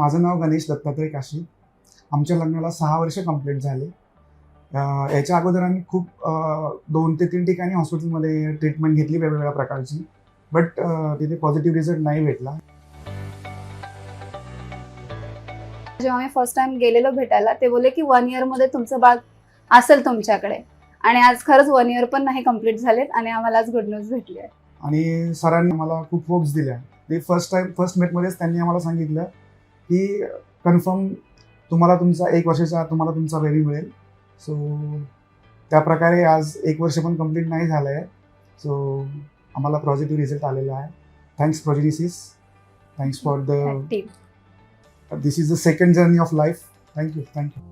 माझं नाव गणेश दत्तात्रय काशी. आमच्या लग्नाला सहा वर्ष कंप्लीट झाले. याच्या अगोदर आम्ही खूप दोन ते तीन ठिकाणी हॉस्पिटलमध्ये ट्रीटमेंट घेतली वेगवेगळ्या प्रकारची. बट तिथे पॉझिटिव्ह रिझल्ट नाही भेटला. जेव्हा मी फर्स्ट टाइम गेलेलो भेटायला ते बोलले की वन इयरमध्ये तुमचं बाळ असेल तुमच्याकडे. आणि आज खरंच वन इयर पण नाही कंप्लीट झालेत आणि आम्हाला आज गुड न्यूज भेटली आहे. आणि सरांनी मला खूप होप्स दिल्या. ते फर्स्ट टाइम फर्स्ट मेटमध्येच त्यांनी आम्हाला सांगितलं की कन्फर्म तुम्हाला तुमचा एक वर्षाच्या आत तुम्हाला तुमचा बेबी मिळेल. सो त्या प्रकारे आज एक वर्ष पण कंप्लीट नाही झालं आहे सो आम्हाला पॉझिटिव्ह रिझल्ट आलेला आहे. Thanks Progenesis thanks for the this is the second journey of life thank you thank you